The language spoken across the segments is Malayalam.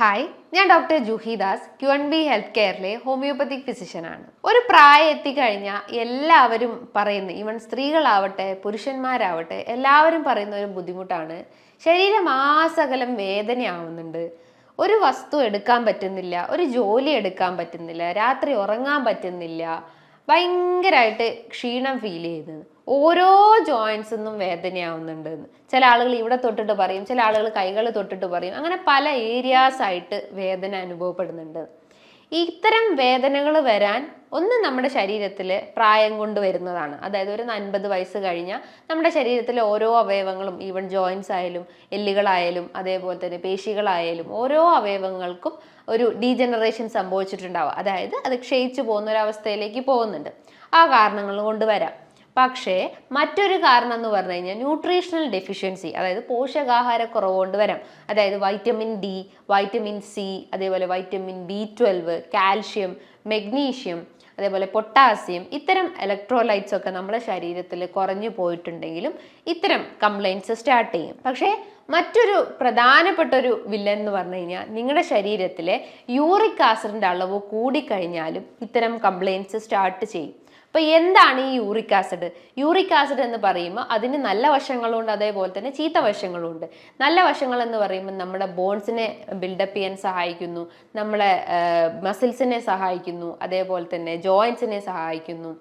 ഹായ് ഞാൻ doctor Juhidas Q N B health കെയറിലെ homeopathic ഫിസിഷ്യനാണ് ഒരു പ്രായം എത്തിക്കഴിഞ്ഞാൽ എല്ലാവരും പറയുന്ന ഈവൻ സ്ത്രീകളാവട്ടെ പുരുഷന്മാരാവട്ടെ എല്ലാവരും പറയുന്ന ഒരു ബുദ്ധിമുട്ടാണ്. ശരീരം ആസകലം വേദനയാവുന്നുണ്ട്. ഒരു വസ്തു എടുക്കാൻ പറ്റുന്നില്ല ഒരു ജോലി എടുക്കാൻ പറ്റുന്നില്ല രാത്രി ഉറങ്ങാൻ പറ്റുന്നില്ല ഭയങ്കരമായിട്ട് ക്ഷീണം ഫീൽ ചെയ്യുന്നത്. ഓരോ ജോയിൻസ് നിന്നും വേദനയാവുന്നുണ്ട്. ചില ആളുകൾ ഇവിടെ തൊട്ടിട്ട് പറയും ചില ആളുകൾ കൈകൾ തൊട്ടിട്ട് പറയും. അങ്ങനെ പല ഏരിയാസ് ആയിട്ട് വേദന അനുഭവപ്പെടുന്നുണ്ട്. ഇത്തരം വേദനകൾ വരാൻ ഒന്ന് നമ്മുടെ ശരീരത്തിൽ പ്രായം കൊണ്ട് വരുന്നതാണ്. അതായത് ഒരു അൻപത് വയസ്സ് കഴിഞ്ഞാൽ നമ്മുടെ ശരീരത്തിലെ ഓരോ അവയവങ്ങളും ഈവൻ ജോയിൻസ് ആയാലും എല്ലുകളായാലും അതേപോലെ തന്നെ പേശികളായാലും ഓരോ അവയവങ്ങൾക്കും ഒരു ഡീജനറേഷൻ സംഭവിച്ചിട്ടുണ്ടാവുക. അതായത് അത് ക്ഷയിച്ചു പോകുന്ന ഒരു അവസ്ഥയിലേക്ക് പോകുന്നുണ്ട്. ആ കാരണങ്ങൾ കൊണ്ട് വരാം. പക്ഷേ മറ്റൊരു കാരണം എന്ന് പറഞ്ഞു കഴിഞ്ഞാൽ ന്യൂട്രീഷണൽ ഡെഫിഷ്യൻസി അതായത് പോഷകാഹാരക്കുറവ് കൊണ്ട് വരാം അതായത് വൈറ്റമിൻ ഡി വൈറ്റമിൻ സി അതേപോലെ vitamin B twelve calcium magnesium അതേപോലെ പൊട്ടാസ്യം ഇത്തരം ഇലക്ട്രോലൈറ്റ്സ് ഒക്കെ നമ്മുടെ ശരീരത്തിൽ കുറഞ്ഞു പോയിട്ടുണ്ടെങ്കിലും ഇത്തരം കംപ്ലൈന്റ്സ് സ്റ്റാർട്ട് ചെയ്യും. പക്ഷേ മറ്റൊരു പ്രധാനപ്പെട്ട ഒരു വില്ലൻ എന്ന് പറഞ്ഞു കഴിഞ്ഞാൽ നിങ്ങളുടെ ശരീരത്തിലെ യൂറിക് ആസിഡിന്റെ അളവ് കൂടിക്കഴിഞ്ഞാലും ഇത്തരം കംപ്ലൈന്റ്സ് സ്റ്റാർട്ട് ചെയ്യും. അപ്പോൾ എന്താണ് ഈ യൂറിക് ആസിഡ്? യൂറിക് ആസിഡ് എന്ന് പറയുമ്പോൾ അതിന് നല്ല വശങ്ങളുണ്ട് അതേപോലെ തന്നെ ചീത്ത വശങ്ങളുണ്ട്. നല്ല വശങ്ങൾ എന്ന് പറയുമ്പോൾ നമ്മുടെ ബോൺസിനെ ബിൽഡപ്പ് ചെയ്യാൻ സഹായിക്കുന്നു നമ്മളെ മസിൽസിനെ സഹായിക്കുന്നു അതേപോലെ തന്നെ ജോയിൻസിനെ സഹായിക്കുന്നു.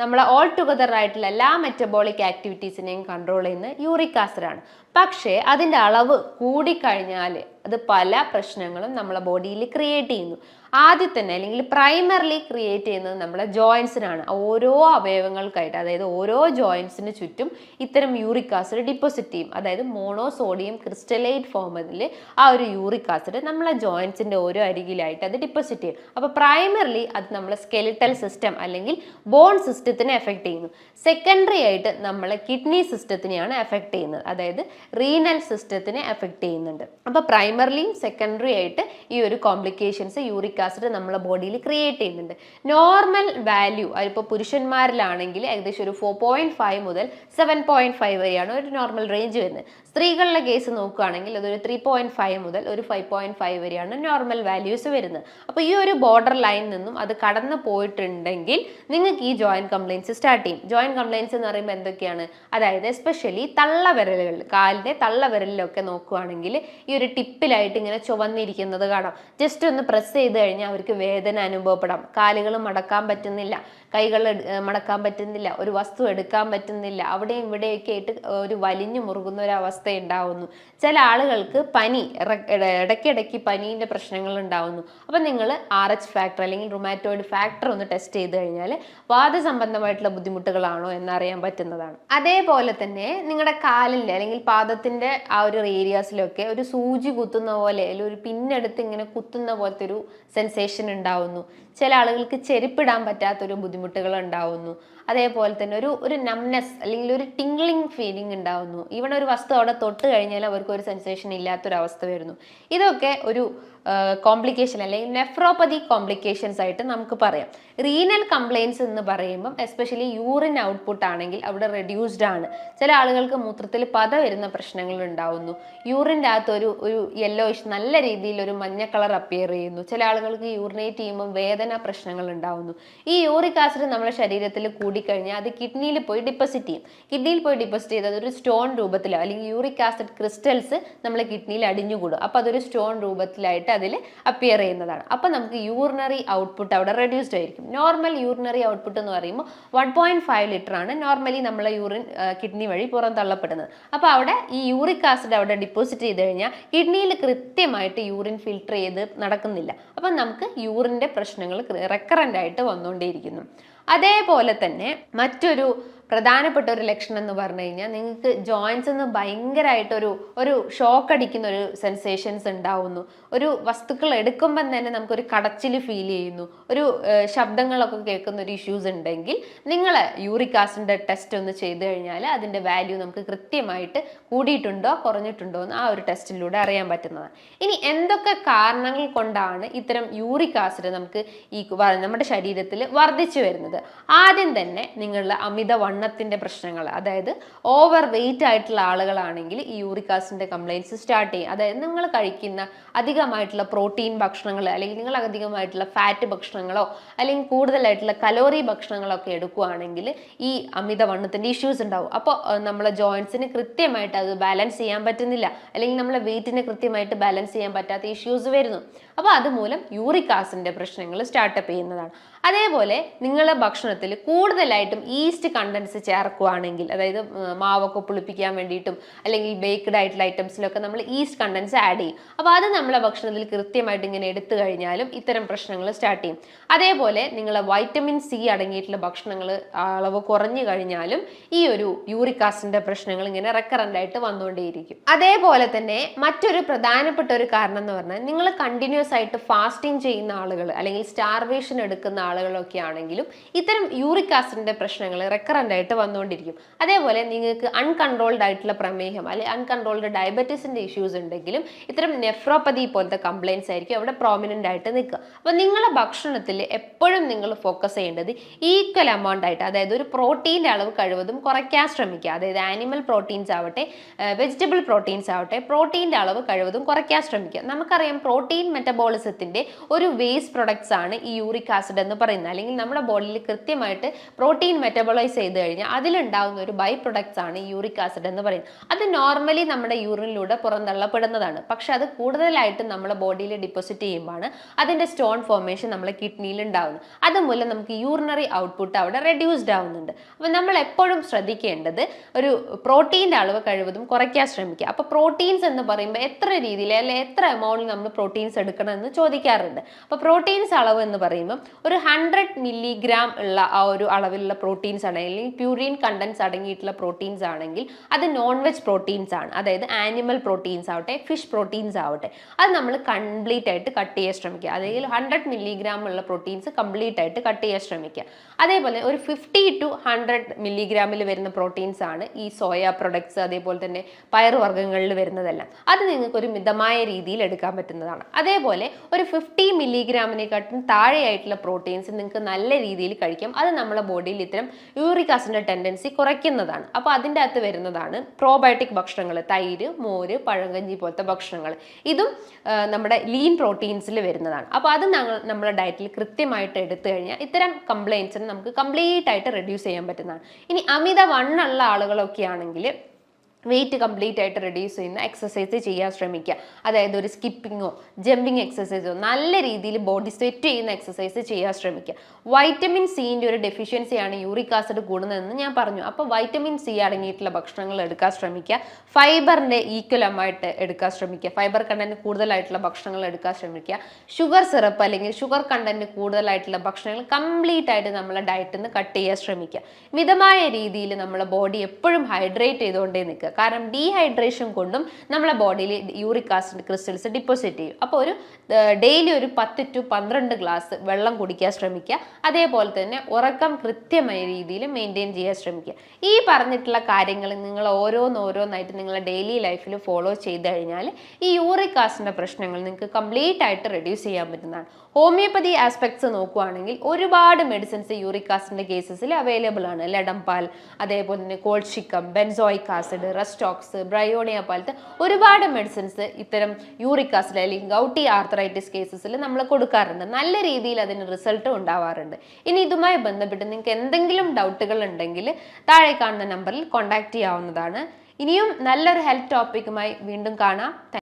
നമ്മളെ ഓൾ ടുഗദർ ആയിട്ടുള്ള എല്ലാ മെറ്റബോളിക് ആക്ടിവിറ്റീസിനെയും കൺട്രോൾ ചെയ്യുന്ന യൂറിക് ആസിഡാണ്. പക്ഷേ അതിന്റെ അളവ് കൂടിക്കഴിഞ്ഞാൽ അത് പല പ്രശ്നങ്ങളും നമ്മളെ ബോഡിയിൽ ക്രിയേറ്റ് ചെയ്യുന്നു. ആദ്യം തന്നെ അല്ലെങ്കിൽ പ്രൈമറിലി ക്രിയേറ്റ് ചെയ്യുന്നത് നമ്മുടെ ജോയിൻസിനാണ് ഓരോ അവയവങ്ങൾക്കായിട്ട് അതായത് ഓരോ ജോയിൻസിന് ചുറ്റും ഇത്തരം യൂറിക് ആസിഡ് ഡിപ്പോസിറ്റ് ചെയ്യും. അതായത് മോണോസോഡിയം ക്രിസ്റ്റലൈറ്റ് ഫോമിൽ ആ ഒരു യൂറിക് ആസിഡ് നമ്മളെ ജോയിൻസിന്റെ ഓരോ അരികിലായിട്ട് അത് ഡിപ്പോസിറ്റ് ചെയ്യും. അപ്പോൾ പ്രൈമറിലി അത് നമ്മളെ സ്കെലിറ്റൽ സിസ്റ്റം അല്ലെങ്കിൽ ബോൺ സിസ്റ്റത്തിനെ എഫക്റ്റ് ചെയ്യുന്നു. സെക്കൻഡറി ആയിട്ട് നമ്മളെ കിഡ്നി സിസ്റ്റത്തിനെയാണ് എഫക്റ്റ് ചെയ്യുന്നത്. അതായത് റീനൽ സിസ്റ്റത്തിനെ എഫക്റ്റ് ചെയ്യുന്നുണ്ട്. അപ്പോൾ പ്രൈമറിലിയും സെക്കൻഡറി ആയിട്ട് ഈ ഒരു കോംപ്ലിക്കേഷൻസ് യൂറിക് ആസിഡ് നമ്മളെ ബോഡിയിൽ ക്രിയേറ്റ് ചെയ്യുന്നുണ്ട്. നോർമൽ വാല്യൂ അതിപ്പോൾ പുരുഷന്മാരിലാണെങ്കിൽ ഏകദേശം ഒരു ഫോർ പോയിന്റ് ഫൈവ് മുതൽ സെവൻ പോയിന്റ് ഫൈവ് വരെയാണ് ഒരു നോർമൽ റേഞ്ച് വരുന്നത്. സ്ത്രീകളുടെ കേസ് നോക്കുകയാണെങ്കിൽ അതൊരു ത്രീ പോയിന്റ് ഫൈവ് മുതൽ ഒരു ഫൈവ് പോയിന്റ് ഫൈവ് വരെയാണ് നോർമൽ വാല്യൂസ് വരുന്നത്. അപ്പോൾ ഈ ഒരു ബോർഡർ ലൈൻ നിന്നും അത് കടന്നു പോയിട്ടുണ്ടെങ്കിൽ നിങ്ങൾക്ക് ഈ ജോയിന്റ് കംപ്ലയിൻസ് സ്റ്റാർട്ട് ചെയ്യും. ജോയിന്റ് കംപ്ലയിൻസ് എന്ന് പറയുമ്പോൾ എന്തൊക്കെയാണ്? അതായത് എസ്പെഷ്യലി തള്ളവിരലുകൾ കാലിന്റെ തള്ളവിരലിലൊക്കെ നോക്കുകയാണെങ്കിൽ ഈ ഒരു ടിപ്പിലായിട്ട് ഇങ്ങനെ ചുവന്നിരിക്കുന്നത് കാണാം. ജസ്റ്റ് ഒന്ന് പ്രസ് ചെയ്ത് അവർക്ക് വേദന അനുഭവപ്പെടാം. കാലുകൾ മടക്കാൻ പറ്റുന്നില്ല. കൈകൾ മടക്കാൻ പറ്റുന്നില്ല. ഒരു വസ്തു എടുക്കാൻ പറ്റുന്നില്ല. അവിടെയും ഇവിടെയൊക്കെ ആയിട്ട് ഒരു വലിഞ്ഞു മുറുകുന്ന ഒരു അവസ്ഥ ഉണ്ടാവുന്നു. ചില ആളുകൾക്ക് പനി ഇടയ്ക്കിടയ്ക്ക് പനീന്റെ പ്രശ്നങ്ങൾ ഉണ്ടാവുന്നു. അപ്പം നിങ്ങൾ ആർ എച്ച് ഫാക്ടർ അല്ലെങ്കിൽ റുമാറ്റോയിഡ് ഫാക്ടർ ഒന്ന് ടെസ്റ്റ് ചെയ്ത് കഴിഞ്ഞാൽ വാദസംബന്ധമായിട്ടുള്ള ബുദ്ധിമുട്ടുകളാണോ എന്നറിയാൻ പറ്റുന്നതാണ്. അതേപോലെ തന്നെ നിങ്ങളുടെ കാലിന്റെ അല്ലെങ്കിൽ പാദത്തിന്റെ ആ ഒരു ഏരിയാസിലൊക്കെ ഒരു സൂചി കുത്തുന്ന പോലെ അല്ലെങ്കിൽ ഒരു പിന്നെടുത്ത് ഇങ്ങനെ കുത്തുന്ന പോലത്തെ ഒരു സെൻസേഷൻ ഉണ്ടാവുന്നു. ചില ആളുകൾക്ക് ചെരുപ്പിടാൻ പറ്റാത്തൊരു ബുദ്ധിമുട്ടുകൾ ഉണ്ടാവുന്നു. അതേപോലെ തന്നെ ഒരു ഒരു നംനെസ് അല്ലെങ്കിൽ ഒരു ടിംഗ്ലിംഗ് ഫീലിംഗ് ഉണ്ടാവുന്നു. ഈവൺ ഒരു വസ്തു അവിടെ തൊട്ട് കഴിഞ്ഞാൽ അവർക്ക് ഒരു സെൻസേഷൻ ഇല്ലാത്തൊരവസ്ഥ വരുന്നു. ഇതൊക്കെ ഒരു കോംപ്ലിക്കേഷൻ അല്ലെങ്കിൽ നെഫ്രോപ്പതി കോംപ്ലിക്കേഷൻസ് ആയിട്ട് നമുക്ക് പറയാം. റീനൽ കംപ്ലയിൻസ് എന്ന് പറയുമ്പം എസ്പെഷ്യലി യൂറിൻ ഔട്ട്പുട്ട് ആണെങ്കിൽ അവിടെ റെഡ്യൂസ്ഡ് ആണ്. ചില ആളുകൾക്ക് മൂത്രത്തിൽ പത വരുന്ന പ്രശ്നങ്ങൾ ഉണ്ടാവുന്നു. യൂറിന്റെ അകത്ത് ഒരു ഒരു യെല്ലോയിഷ് നല്ല രീതിയിൽ ഒരു മഞ്ഞ കളർ അപ്പിയർ ചെയ്യുന്നു. ചില ആളുകൾക്ക് യൂറിനേറ്റ് ചെയ്യുമ്പോൾ വേദന പ്രശ്നങ്ങൾ ഉണ്ടാവുന്നു. ഈ യൂറിക് ആസിഡ് നമ്മുടെ ശരീരത്തിൽ കൂടിക്കഴിഞ്ഞാൽ അത് കിഡ്നിയിൽ പോയി ഡിപ്പോസിറ്റ് ചെയ്യും. കിഡ്നിയിൽ പോയി ഡിപ്പോസിറ്റ് ചെയ്ത് അതൊരു സ്റ്റോൺ രൂപത്തിലോ അല്ലെങ്കിൽ യൂറിക് ആസിഡ് ക്രിസ്റ്റൽസ് നമ്മളെ കിഡ്നിയിൽ അടിഞ്ഞുകൂടും. അപ്പോൾ അതൊരു സ്റ്റോൺ രൂപത്തിലായിട്ട് അതിൽ അപ്പിയർ ചെയ്യുന്നതാണ്. അപ്പോൾ നമുക്ക് യൂറിനറി ഔട്ട്പുട്ട് അവിടെ റെഡ്യൂസ്ഡ് ആയിരിക്കും. നോർമൽ യൂറിനറി ഔട്ട്പുട്ട് എന്ന് പറയുമ്പോൾ വൺ പോയിന്റ് ഫൈവ് ലിറ്റർ ആണ് നോർമലി നമ്മളെ യൂറിൻ കിഡ്നി വഴി പുറം തള്ളപ്പെടുന്നത്. അപ്പോൾ അവിടെ ഈ യൂറിക് ആസിഡ് അവിടെ ഡിപ്പോസിറ്റ് ചെയ്ത് കഴിഞ്ഞാൽ കിഡ്നിയിൽ കൃത്യമായിട്ട് യൂറിൻ ഫിൽട്ടർ ചെയ്ത് നടക്കുന്നില്ല. അപ്പം നമുക്ക് യൂറിന്റെ പ്രശ്നങ്ങൾ റെക്കറന്റ് ആയിട്ട് വന്നുകൊണ്ടേയിരിക്കുന്നു. അതേപോലെ തന്നെ മറ്റൊരു പ്രധാനപ്പെട്ട ഒരു ലക്ഷണം എന്ന് പറഞ്ഞു കഴിഞ്ഞാൽ നിങ്ങൾക്ക് ജോയിൻസ് നിന്ന് ഭയങ്കരമായിട്ടൊരു ഒരു ഷോക്ക് അടിക്കുന്ന ഒരു സെൻസേഷൻസ് ഉണ്ടാവുന്നു. ഒരു വസ്തുക്കൾ എടുക്കുമ്പം തന്നെ നമുക്കൊരു കടച്ചിൽ ഫീൽ ചെയ്യുന്നു. ഒരു ശബ്ദങ്ങളൊക്കെ കേൾക്കുന്ന ഒരു ഇഷ്യൂസ് ഉണ്ടെങ്കിൽ നിങ്ങൾ യൂറിക് ആസിഡിന്റെ ടെസ്റ്റ് ഒന്ന് ചെയ്തു കഴിഞ്ഞാൽ അതിന്റെ വാല്യൂ നമുക്ക് കൃത്യമായിട്ട് കൂടിയിട്ടുണ്ടോ കുറഞ്ഞിട്ടുണ്ടോ എന്ന് ആ ഒരു ടെസ്റ്റിലൂടെ അറിയാൻ പറ്റുന്നതാണ്. ഇനി എന്തൊക്കെ കാരണങ്ങൾ കൊണ്ടാണ് ഇത്തരം യൂറിക് ആസിഡ് നമുക്ക് ഈ നമ്മുടെ ശരീരത്തിൽ വർദ്ധിച്ചു വരുന്നത്? ആദ്യം തന്നെ നിങ്ങളുടെ അമിത വണ്ണം വണ്ണത്തിന്റെ പ്രശ്നങ്ങൾ അതായത് ഓവർ വെയിറ്റ് ആയിട്ടുള്ള ആളുകളാണെങ്കിൽ ഈ യൂറിക് ആസിഡിന്റെ കംപ്ലൈൻസ് സ്റ്റാർട്ട് ചെയ്യും. അതായത് നിങ്ങൾ കഴിക്കുന്ന അധികമായിട്ടുള്ള പ്രോട്ടീൻ ഭക്ഷണങ്ങൾ അല്ലെങ്കിൽ നിങ്ങൾ അധികമായിട്ടുള്ള ഫാറ്റ് ഭക്ഷണങ്ങളോ അല്ലെങ്കിൽ കൂടുതലായിട്ടുള്ള കലോറി ഭക്ഷണങ്ങളൊക്കെ എടുക്കുകയാണെങ്കിൽ ഈ അമിതവണ്ണത്തിന്റെ ഇഷ്യൂസ് ഉണ്ടാവും. അപ്പോൾ നമ്മളെ ജോയിൻസിന് കൃത്യമായിട്ട് അത് ബാലൻസ് ചെയ്യാൻ പറ്റുന്നില്ല. അല്ലെങ്കിൽ നമ്മളെ വെയിറ്റിനെ കൃത്യമായിട്ട് ബാലൻസ് ചെയ്യാൻ പറ്റാത്ത ഇഷ്യൂസ് വരുന്നു. അപ്പോൾ അതുമൂലം യൂറിക് പ്രശ്നങ്ങൾ സ്റ്റാർട്ടപ്പ് ചെയ്യുന്നതാണ്. അതേപോലെ നിങ്ങളുടെ ഭക്ഷണത്തിൽ കൂടുതലായിട്ടും ഈസ്റ്റ് കണ്ടൻസ് ചേർക്കുകയാണെങ്കിൽ അതായത് മാവൊക്കെ പുളിപ്പിക്കാൻ വേണ്ടിയിട്ടും അല്ലെങ്കിൽ ബേക്ക്ഡ് ആയിട്ടുള്ള ഐറ്റംസിലൊക്കെ നമ്മൾ ഈസ്റ്റ് കണ്ടൻസ് ആഡ് ചെയ്യും. അപ്പോൾ അത് നമ്മളെ ഭക്ഷണത്തിൽ കൃത്യമായിട്ട് ഇങ്ങനെ എടുത്തു കഴിഞ്ഞാലും ഇത്തരം പ്രശ്നങ്ങൾ സ്റ്റാർട്ട് ചെയ്യും. അതേപോലെ നിങ്ങളെ വൈറ്റമിൻ സി അടങ്ങിയിട്ടുള്ള ഭക്ഷണങ്ങൾ അളവ് കുറഞ്ഞു കഴിഞ്ഞാലും ഈ ഒരു യൂറിക് ആസിഡിന്റെ പ്രശ്നങ്ങൾ ഇങ്ങനെ റെക്കറന്റ് ആയിട്ട് വന്നുകൊണ്ടേയിരിക്കും. അതേപോലെ തന്നെ മറ്റൊരു പ്രധാനപ്പെട്ട ഒരു കാരണം എന്ന് പറഞ്ഞാൽ നിങ്ങൾ കണ്ടിന്യൂസ് ആയിട്ട് ഫാസ്റ്റിംഗ് ചെയ്യുന്ന ആളുകൾ അല്ലെങ്കിൽ സ്റ്റാർവേഷൻ എടുക്കുന്ന ആളുകളൊക്കെ ആണെങ്കിലും ഇത്തരം യൂറിക് ആസിഡിന്റെ പ്രശ്നങ്ങൾ റെക്കറന്റ് ആയിട്ട് വന്നുകൊണ്ടിരിക്കും. അതേപോലെ നിങ്ങൾക്ക് അൺകൺട്രോൾഡ് ആയിട്ടുള്ള പ്രമേഹം അല്ലെങ്കിൽ അൺകൺട്രോൾഡ് ഡയബറ്റീസിന്റെ ഇഷ്യൂസ് ഉണ്ടെങ്കിലും ഇത്തരം നെഫ്രോപ്പതി പോലത്തെ കംപ്ലയിൻസ് ആയിരിക്കും അവിടെ പ്രോമിനന്റ് ആയിട്ട് നിൽക്കുക. അപ്പോൾ നിങ്ങളുടെ ഭക്ഷണത്തിൽ എപ്പോഴും നിങ്ങൾ ഫോക്കസ് ചെയ്യേണ്ടത് ഈക്വൽ എമൗണ്ട് ആയിട്ട് അതായത് ഒരു പ്രോട്ടീന്റെ അളവ് കഴിവതും കുറയ്ക്കാൻ ശ്രമിക്കുക. അതായത് ആനിമൽ പ്രോട്ടീൻസ് ആവട്ടെ വെജിറ്റബിൾ പ്രോട്ടീൻസ് ആവട്ടെ പ്രോട്ടീന്റെ അളവ് കഴിവതും കുറയ്ക്കാൻ ശ്രമിക്കുക. നമുക്കറിയാം പ്രോട്ടീൻ മെറ്റബോളിസത്തിന്റെ ഒരു വേസ്റ്റ് പ്രൊഡക്ട്സ് ആണ് ഈ യൂറിക് ആസിഡ് എന്ന് പറയുന്നത്. അല്ലെങ്കിൽ നമ്മുടെ ബോഡിയിൽ കൃത്യമായിട്ട് പ്രോട്ടീൻ മെറ്റബോളൈസ് ചെയ്ത് കഴിഞ്ഞാൽ അതിലുണ്ടാകുന്ന ഒരു ബൈ പ്രൊഡക്ട്സ് ആണ് യൂറിക് ആസിഡ് എന്ന് പറയുന്നത്. അത് നോർമലി നമ്മുടെ യൂറിനിലൂടെ പുറന്തള്ളപ്പെടുന്നതാണ്. പക്ഷെ അത് കൂടുതലായിട്ട് നമ്മുടെ ബോഡിയിൽ ഡിപ്പോസിറ്റ് ചെയ്യുമ്പോഴാണ് അതിന്റെ സ്റ്റോൺ ഫോർമേഷൻ നമ്മുടെ കിഡ്നിയിൽ ഉണ്ടാകുന്നത് അതുമൂലം നമുക്ക് യൂറിനറി ഔട്ട്പുട്ട് അവിടെ റെഡ്യൂസ്ഡ് ആവുന്നുണ്ട്. അപ്പോൾ നമ്മൾ എപ്പോഴും ശ്രദ്ധിക്കേണ്ടത് ഒരു പ്രോട്ടീന്റെ അളവ് കഴിവതും കുറയ്ക്കാൻ ശ്രമിക്കുക. അപ്പോൾ പ്രോട്ടീൻസ് എന്ന് പറയുമ്പോൾ എത്ര രീതിയിൽ അല്ലെങ്കിൽ എത്ര എമൗണ്ടിൽ നമ്മൾ പ്രോട്ടീൻസ് എടുക്കണം എന്ന് ചോദിക്കാറുണ്ട്. അപ്പോൾ പ്രോട്ടീൻസ് അളവ് എന്ന് പറയുമ്പോൾ ഒരു ഹൺഡ്രഡ് മില്ലിഗ്രാം ഉള്ള ആ ഒരു അളവിലുള്ള പ്രോട്ടീൻസ് ആണ്. അല്ലെങ്കിൽ പ്യൂരിൻ കണ്ടൻസ് അടങ്ങിയിട്ടുള്ള പ്രോട്ടീൻസ് ആണെങ്കിൽ അത് നോൺ വെജ് പ്രോട്ടീൻസ് ആണ്. അതായത് ആനിമൽ പ്രോട്ടീൻസ് ആവട്ടെ ഫിഷ് പ്രോട്ടീൻസ് ആവട്ടെ. അത് നമ്മൾ കംപ്ലീറ്റ് ആയിട്ട് കട്ട് ചെയ്യാൻ ശ്രമിക്കുക. അതായത് ഹൺഡ്രഡ് മില്ലിഗ്രാം ഉള്ള പ്രോട്ടീൻസ് കംപ്ലീറ്റ് ആയിട്ട് കട്ട് ചെയ്യാൻ ശ്രമിക്കുക. അതേപോലെ ഒരു ഫിഫ്റ്റി ടു ഹൺഡ്രഡ് മില്ലിഗ്രാമിൽ വരുന്ന പ്രോട്ടീൻസ് ആണ് ഈ സോയ പ്രൊഡക്ട്സ് അതേപോലെ തന്നെ പയറുവർഗങ്ങളിൽ വരുന്നതെല്ലാം. അത് നിങ്ങൾക്ക് ഒരു മിതമായ രീതിയിൽ എടുക്കാൻ പറ്റുന്നതാണ്. അതേപോലെ ഒരു ഫിഫ്റ്റി മില്ലിഗ്രാമിനെക്കാട്ടും താഴെയായിട്ടുള്ള പ്രോട്ടീൻസ് നിങ്ങൾക്ക് നല്ല രീതിയിൽ കഴിക്കാം. അത് നമ്മുടെ ബോഡിയിൽ ഇത്തരം യൂറിക് ആസിഡിന്റെ ടെൻഡൻസി കുറയ്ക്കുന്നതാണ്. അപ്പോൾ അതിന്റെ അകത്ത് വരുന്നതാണ് പ്രോബയോട്ടിക് ഭക്ഷണങ്ങൾ തൈര് മോര് പഴങ്കഞ്ഞി പോലത്തെ ഭക്ഷണങ്ങൾ. ഇതും നമ്മുടെ ലീൻ പ്രോട്ടീൻസിൽ വരുന്നതാണ്. അപ്പോൾ അത് ഞങ്ങൾ നമ്മുടെ ഡയറ്റിൽ കൃത്യമായിട്ട് എടുത്തു കഴിഞ്ഞാൽ ഇത്തരം കംപ്ലയിൻസിന് നമുക്ക് കംപ്ലീറ്റ് ആയിട്ട് റെഡ്യൂസ് ചെയ്യാൻ പറ്റുന്നതാണ്. ഇനി അമിത വണ്ണുള്ള ആളുകളൊക്കെ ആണെങ്കിൽ വെയിറ്റ് കംപ്ലീറ്റ് ആയിട്ട് റെഡ്യൂസ് ചെയ്യുന്ന എക്സസൈസ് ചെയ്യാൻ ശ്രമിക്കുക. അതായത് ഒരു സ്കിപ്പിങ്ങോ ജമ്പിങ് എക്സസൈസോ നല്ല രീതിയിൽ ബോഡി സെറ്റ് ചെയ്യുന്ന എക്സസൈസ് ചെയ്യാൻ ശ്രമിക്കുക. വൈറ്റമിൻ സിന്റെ ഒരു ഡെഫിഷ്യൻസിയാണ് യൂറിക് ആസിഡ് കൂടുന്നതെന്ന് ഞാൻ പറഞ്ഞു. അപ്പോൾ വൈറ്റമിൻ സി അടങ്ങിയിട്ടുള്ള ഭക്ഷണങ്ങൾ എടുക്കാൻ ശ്രമിക്കുക. ഫൈബറിന്റെ ഈക്വലമായിട്ട് എടുക്കാൻ ശ്രമിക്കുക. ഫൈബർ കണ്ടന്റ് കൂടുതലായിട്ടുള്ള ഭക്ഷണങ്ങൾ എടുക്കാൻ ശ്രമിക്കുക. ഷുഗർ സിറപ്പ് അല്ലെങ്കിൽ ഷുഗർ കണ്ടന്റ് കൂടുതലായിട്ടുള്ള ഭക്ഷണങ്ങൾ കംപ്ലീറ്റ് ആയിട്ട് നമ്മളെ ഡയറ്റിൽ നിന്ന് കട്ട് ചെയ്യാൻ ശ്രമിക്കുക. മിതമായ രീതിയിൽ നമ്മളെ ബോഡി എപ്പോഴും ഹൈഡ്രേറ്റ് ചെയ്തുകൊണ്ടേ നിൽക്കുക. കാരണം ഡീഹൈഡ്രേഷൻ കൊണ്ടും നമ്മളെ ബോഡിയിൽ യൂറിക് ആസിഡ് ക്രിസ്റ്റൽസ് ഡിപ്പോസിറ്റ് ചെയ്യും. അപ്പോൾ ഒരു ഡെയിലി ഒരു പത്ത് ടു പന്ത്രണ്ട് ഗ്ലാസ് വെള്ളം കുടിക്കാൻ ശ്രമിക്കുക. അതേപോലെ തന്നെ ഉറക്കം കൃത്യമായ രീതിയിൽ മെയിന്റെയിൻ ചെയ്യാൻ ശ്രമിക്കുക. ഈ പറഞ്ഞിട്ടുള്ള കാര്യങ്ങൾ നിങ്ങൾ ഓരോന്നോരോന്നായിട്ട് നിങ്ങളുടെ ഡെയിലി ലൈഫിൽ ഫോളോ ചെയ്ത് കഴിഞ്ഞാൽ ഈ യൂറിക് ആസിഡിന്റെ പ്രശ്നങ്ങൾ നിങ്ങൾക്ക് കംപ്ലീറ്റ് ആയിട്ട് റെഡ്യൂസ് ചെയ്യാൻ പറ്റുന്നതാണ്. ഹോമിയോപ്പതി ആസ്പെക്ട്സ് നോക്കുവാണെങ്കിൽ ഒരുപാട് മെഡിസിൻസ് യൂറിക് ആസിഡിന്റെ കേസസിൽ അവൈലബിൾ ആണ്. ലഡംപാൽ അതേപോലെ തന്നെ colchicum benzoic acid rhus tox bryonia പോലത്തെ ഒരുപാട് മെഡിസിൻസ് ഇത്തരം യൂറിക് അല്ലെങ്കിൽ ഗൗട്ടി ആർത്തറൈറ്റിസ് കേസസിൽ നമ്മൾ കൊടുക്കാറുണ്ട്. നല്ല രീതിയിൽ അതിന് റിസൾട്ട് ഉണ്ടാവാറുണ്ട്. ഇനി ഇതുമായി ബന്ധപ്പെട്ട് നിങ്ങൾക്ക് എന്തെങ്കിലും ഡൗട്ടുകൾ ഉണ്ടെങ്കിൽ താഴെ കാണുന്ന നമ്പറിൽ കോൺടാക്ട് ചെയ്യാവുന്നതാണ്. ഇനിയും നല്ലൊരു ഹെൽത്ത് ടോപ്പിക്കുമായി വീണ്ടും കാണാം.